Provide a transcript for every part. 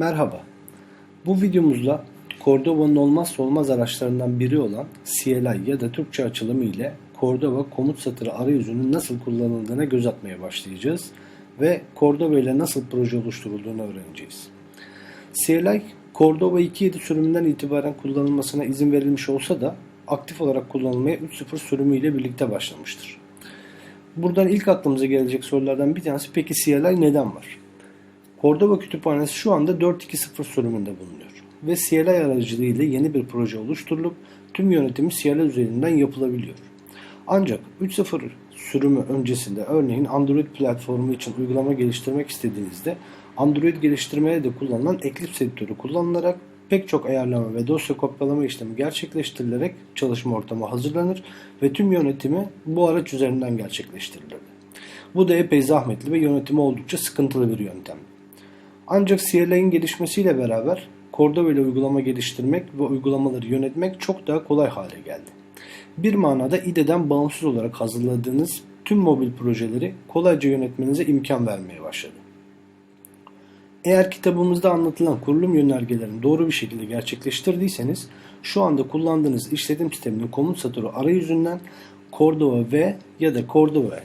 Merhaba. Bu videomuzda Cordova'nın olmazsa olmaz araçlarından biri olan CLI ya da Türkçe açılımı ile Cordova komut satırı arayüzünün nasıl kullanıldığına göz atmaya başlayacağız ve Cordova ile nasıl proje oluşturulduğunu öğreneceğiz. CLI, Cordova 2.7 sürümünden itibaren kullanılmasına izin verilmiş olsa da aktif olarak kullanılmaya 3.0 sürümü ile birlikte başlamıştır. Buradan ilk aklımıza gelecek sorulardan bir tanesi peki CLI neden var? Cordova kütüphanesi şu anda 4.2.0 sürümünde bulunuyor ve CLI aracılığıyla yeni bir proje oluşturulup tüm yönetimi CLI üzerinden yapılabiliyor. Ancak 3.0 sürümü öncesinde örneğin Android platformu için uygulama geliştirmek istediğinizde Android geliştirmeye de kullanılan Eclipse editörü kullanılarak pek çok ayarlama ve dosya kopyalama işlemi gerçekleştirilerek çalışma ortamı hazırlanır ve tüm yönetimi bu araç üzerinden gerçekleştirilirdi. Bu da epey zahmetli ve yönetimi oldukça sıkıntılı bir yöntem. Ancak CLI'nin gelişmesiyle beraber Cordova ile uygulama geliştirmek ve uygulamaları yönetmek çok daha kolay hale geldi. Bir manada IDE'den bağımsız olarak hazırladığınız tüm mobil projeleri kolayca yönetmenize imkan vermeye başladı. Eğer kitabımızda anlatılan kurulum yönergelerini doğru bir şekilde gerçekleştirdiyseniz şu anda kullandığınız işletim sisteminin komut satırı arayüzünden Cordova V ya da Cordova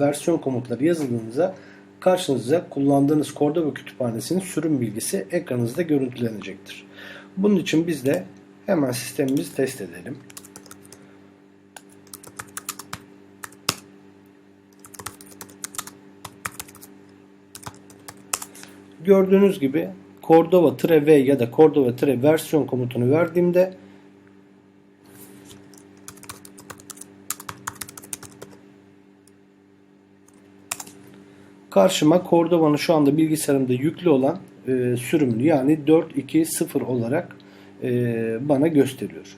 versiyon komutları yazıldığınızda karşınıza kullandığınız Cordova kütüphanesinin sürüm bilgisi ekranınızda görüntülenecektir. Bunun için biz de hemen sistemimizi test edelim. Gördüğünüz gibi Cordova-V ya da Cordova versiyon komutunu verdiğimde karşıma Cordova'nın şu anda bilgisayarımda yüklü olan e, sürümünü yani 4.2.0 olarak e, bana gösteriyor.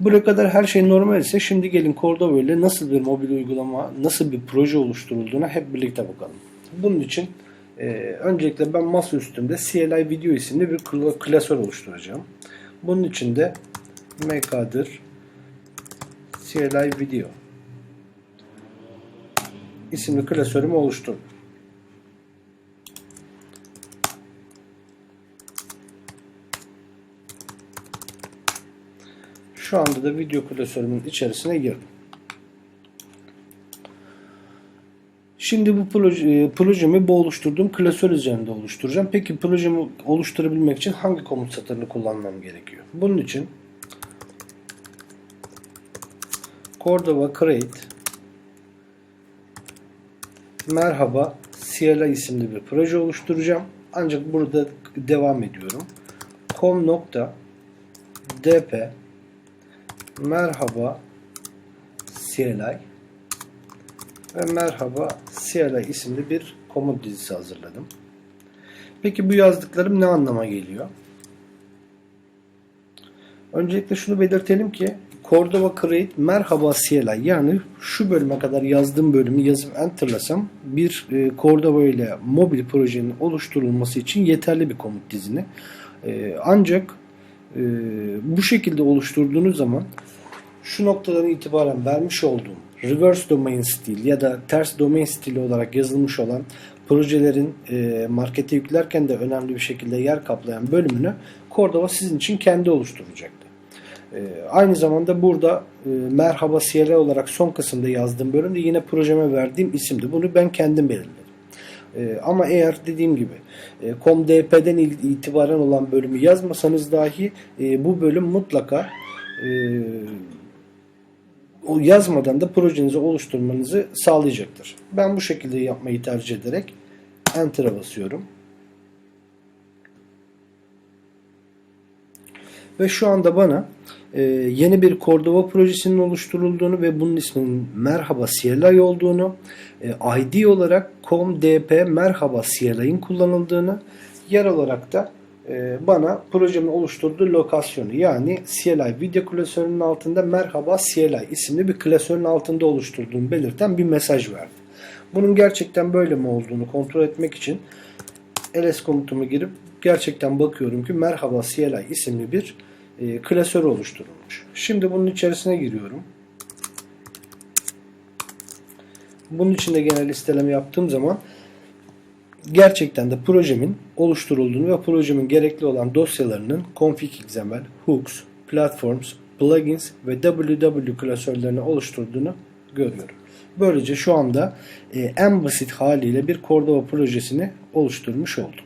Buraya kadar her şey normal ise şimdi gelin Cordova ile nasıl bir mobil uygulama, nasıl bir proje oluşturulduğuna hep birlikte bakalım. Bunun için e, öncelikle ben masa üstünde CLI Video isimli bir klasör oluşturacağım. Bunun için de mkdir CLI Video isimli klasörümü oluşturdum. Şu anda da video klasörümün içerisine girdim. Şimdi bu proje, projemi bu oluşturduğum klasör üzerinde oluşturacağım. Peki projemi oluşturabilmek için hangi komut satırını kullanmam gerekiyor? Bunun için Cordova create merhaba CLI isimli bir proje oluşturacağım. Ancak burada devam ediyorum. com.dp merhaba CLI ve merhaba CLI isimli bir komut dizisi hazırladım. Peki bu yazdıklarım ne anlama geliyor? Öncelikle şunu belirtelim ki Cordova Create merhaba CLI yani şu bölüme kadar yazdığım bölümü yazıp enterlasam bir e, Cordova ile mobil projenin oluşturulması için yeterli bir komut dizini. E, ancak e, bu şekilde oluşturduğunuz zaman şu noktadan itibaren vermiş olduğum reverse domain stil ya da ters domain stili olarak yazılmış olan projelerin e, markete yüklerken de önemli bir şekilde yer kaplayan bölümünü Cordova sizin için kendi oluşturacaktı. E, aynı zamanda burada e, merhaba CLI olarak son kısımda yazdığım bölümde yine projeme verdiğim isimdi. Bunu ben kendim belirledim. E, ama eğer dediğim gibi e, COMDP'den itibaren olan bölümü yazmasanız dahi e, bu bölüm mutlaka e, o yazmadan da projenizi oluşturmanızı sağlayacaktır. Ben bu şekilde yapmayı tercih ederek Enter'a basıyorum. Ve şu anda bana e, yeni bir Cordova projesinin oluşturulduğunu ve bunun isminin Merhaba CLI olduğunu, e, ID olarak COMDP Merhaba CLI'nin kullanıldığını, yer olarak da e, bana projemin oluşturduğu lokasyonu yani CLI video klasörünün altında Merhaba CLI isimli bir klasörün altında oluşturduğunu belirten bir mesaj verdi. Bunun gerçekten böyle mi olduğunu kontrol etmek için ls komutumu girip gerçekten bakıyorum ki Merhaba CLI isimli bir e, klasör oluşturulmuş. Şimdi bunun içerisine giriyorum. Bunun için de genel listeleme yaptığım zaman gerçekten de projemin oluşturulduğunu ve projemin gerekli olan dosyalarının config XML, hooks, platforms, plugins ve www klasörlerini oluşturduğunu görüyorum. Böylece şu anda e, en basit haliyle bir Cordova projesini oluşturmuş oldum.